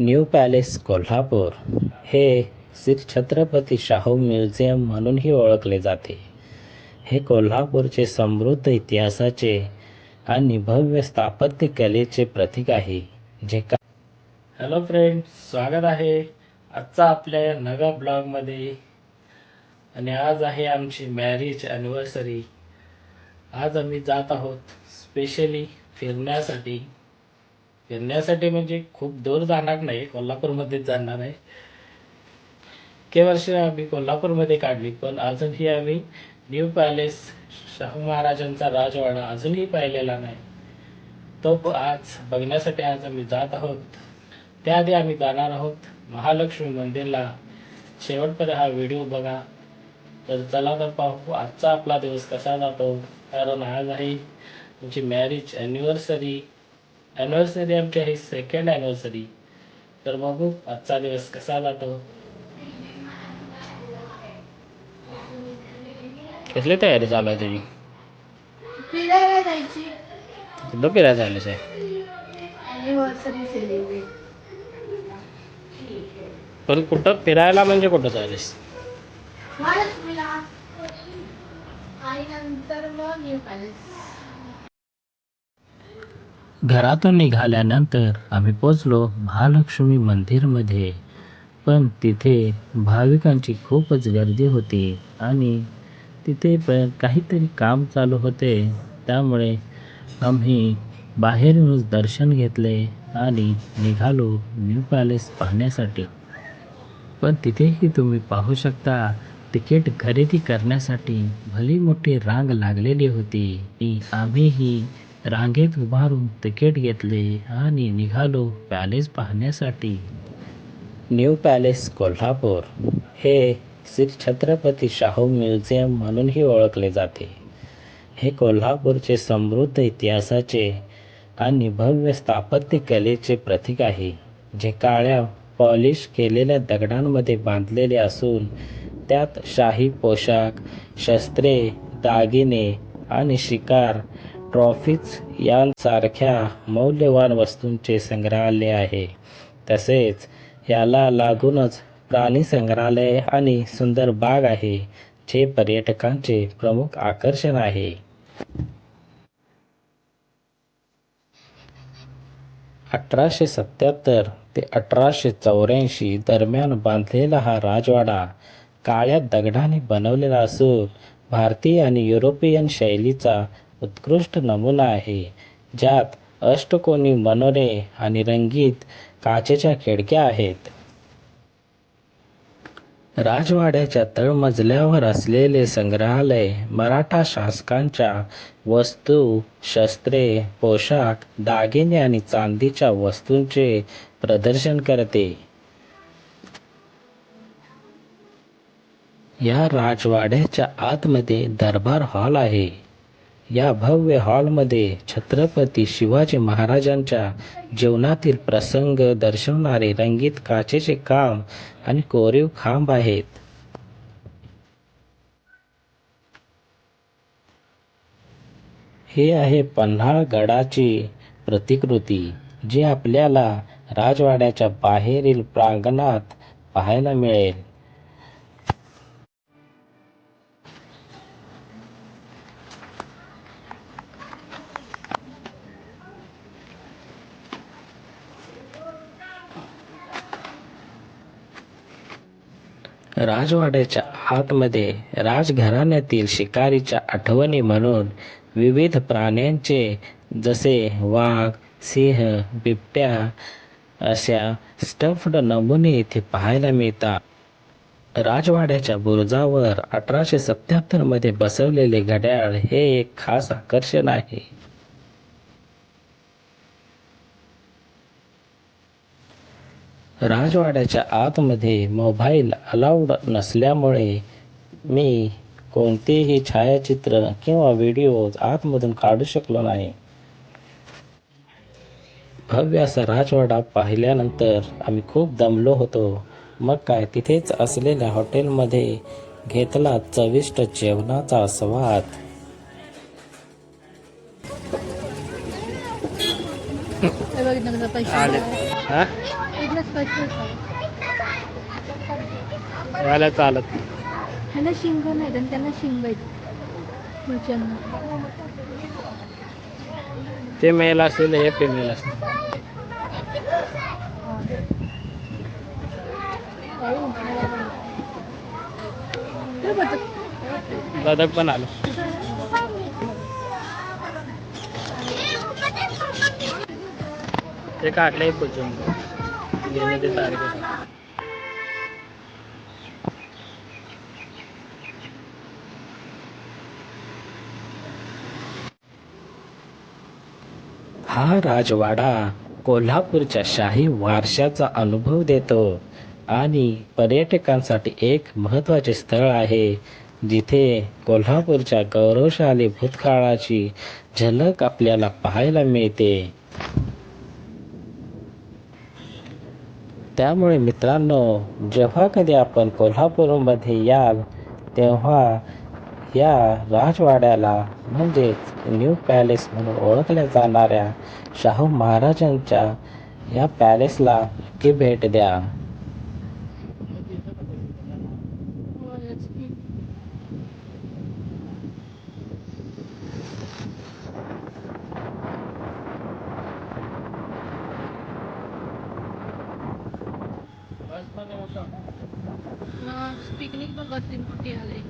New palace Kolhapur हे Shri Chhatrapati Shahu museum म्हणूनही ओळखले जाते. हे कोल्हापूरचे समृद्ध इतिहासाचे आणि भव्य स्थापत्य कलेचे प्रतीक आहे जे का हॅलो फ्रेंड स्वागत आहे आजचा आपल्या नव्या ब्लॉगमध्ये. आणि आज आहे आमची मॅरेज ॲनिव्हर्सरी आज आम्ही जात आहोत स्पेशली फिरण्यासाठी. फिरण्यासाठी म्हणजे खूप दूर जाणार नाही कोल्हापूरमध्येच जाणार आहे के वर्ष आम्ही कोल्हापूरमध्ये काढली पण अजूनही आम्ही न्यू पॅलेस शाहू महाराजांचा राजवाडा अजूनही पाहिलेला नाही. तो आज बघण्यासाठी आज आम्ही जात आहोत. त्याआधी आम्ही जाणार आहोत महालक्ष्मी मंदिरला. शेवटपर्यंत हा व्हिडिओ बघा. तर चला तर पाहू आजचा आपला दिवस कसा जातो. कारण आज आहे तुमची मॅरेज ॲनिव्हर्सरी ॲनिव्हर्सरी आमची आहे सेकंड ॲनिव्हर्सरी तर बघू आजचा दिवस कसा जातो. कसली तयारी चालू आहे तुझी? फिरायला जायची कुठं फिरायला चालूच आहे अॅनिव्हर्सरी सेलिब्रेट पण कुठं फिरायला म्हणजे कुठं चाललीस महालक्ष्मीला आणि नंतर मग न्यू पॅलेस घरातून निघाल्यानंतर आम्ही पोचलो महालक्ष्मी मंदिरमध्ये. पण तिथे भाविकांची खूपच गर्दी होती आणि तिथे पण काहीतरी काम चालू होते. त्यामुळे आम्ही बाहेरूनच दर्शन घेतले आणि निघालो न्यू पॅलेस पाहण्यासाठी. पण तिथेही तुम्ही पाहू शकता तिकीट खरेदी करण्यासाठी भली मोठी रांग लागलेली होती. आम्हीही रांगेत उभारून तिकीट घेतले आणि निघालो पॅलेस पाहण्यासाठी. New palace Kolhapur. हे श्री छत्रपती शाहू म्युझियम म्हणूनही ओळखले जाते. हे कोल्हापूरचे समृद्ध इतिहासाचे आणि भव्य स्थापत्य कलेचे प्रतीक आहे जे काळ्या पॉलिश केलेल्या दगडांमध्ये बांधलेले असून त्यात शाही पोशाख शस्त्रे दागिने आणि शिकार ट्रॉफीज यांसारख्या मौल्यवान वस्तूंचे संग्रहालय आहे. तसेच याला लागूनच प्राणी संग्रहालय आणि सुंदर बाग आहे जे पर्यटकांचे प्रमुख आकर्षण आहे. अठराशे सत्याहत्तर ते अठराशे चौऱ्याऐंशी दरम्यान बांधलेला हा राजवाडा काळ्या दगडाने बनवलेला असून भारतीय आणि युरोपियन शैलीचा उत्कृष्ट नमुना आहे ज्यात अष्टकोनी मनोरे आणि रंगीत काचेच्या खिडक्या आहेत. राजवाड्याच्या तळमजल्यावर असलेले संग्रहालय मराठा शासकांच्या वस्तू शस्त्रे पोशाख दागिने आणि चांदीच्या वस्तूंचे प्रदर्शन करते. या राजवाड्याच्या आतमध्ये दरबार हॉल आहे. या भव्य हॉलमध्ये छत्रपती शिवाजी महाराजांच्या जीवनातील प्रसंग दर्शवणारे रंगीत काचेचे काम आणि कोरीव खांब आहेत. हे आहे पन्हाळगडाची प्रतिकृती जी आपल्याला राजवाड्याच्या बाहेरील प्रांगणात पाहायला मिळेल. राजवाड्याच्या आतमध्ये राजघराण्यातील शिकारीच्या आठवणी म्हणून विविध प्राण्यांचे जसे वाघ सिंह बिबट्या अशा स्टफ्ड नमुने इथे पाहायला मिळतात. राजवाड्याच्या बुरुजावर अठराशे सत्याहत्तरमध्ये बसवलेले घड्याळ हे एक खास आकर्षण आहे. राजवाड्याच्या आतमध्ये मोबाईल अलाउड नसल्यामुळे मी कोणतेही छायाचित्र किंवा व्हिडिओ आतमधून काढू शकलो नाही. भव्य असा राजवाडा पाहिल्यानंतर आम्ही खूप दमलो होतो. मग काय तिथेच असलेल्या हॉटेलमध्ये घेतला चविष्ट जेवणाचा स्वाद. हे याला चालत. ह्याला शिंग नाही आणि त्यांना शिंग आहेत. पुढच्यांना ते मेल असेल हे फिमेल असेल. बदक पण आलं. ते काढलंय हा राजवाडा कोल्हापूरच्या शाही वारशाचा अनुभव देतो आणि पर्यटकांसाठी एक महत्त्वाचे स्थळ आहे जिथे कोल्हापूरच्या गौरवशाली भूतकाळाची झलक आपल्याला पाहायला मिळते. त्यामुळे मित्रांनो जेव्हा कधी आपण कोल्हापूरमध्ये याल तेव्हा या राजवाड्याला म्हणजेच न्यू पॅलेस म्हणून ओळखल्या जाणाऱ्या शाहू महाराजांच्या या पॅलेसला की भेट द्या. पिकनिक पण मोठी आले.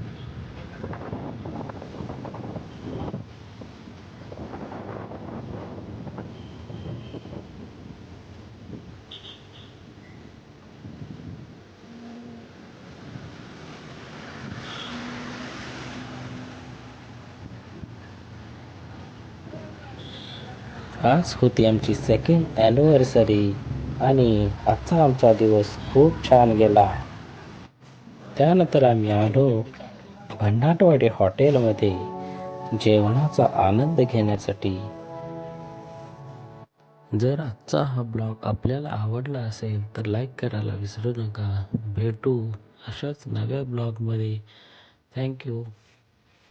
आज होती आमची सेकंड ॲनिव्हर्सरी आणि आजचा आमचा दिवस खूप छान गेला. त्यानंतर आम्ही आलो भंडाटवाडी हॉटेलमध्ये जेवणाचा आनंद घेण्यासाठी. जर आजचा हा ब्लॉग आपल्याला आवडला असेल तर लाईक करायला विसरू नका. भेटू अशाच नव्या ब्लॉगमध्ये. थँक्यू.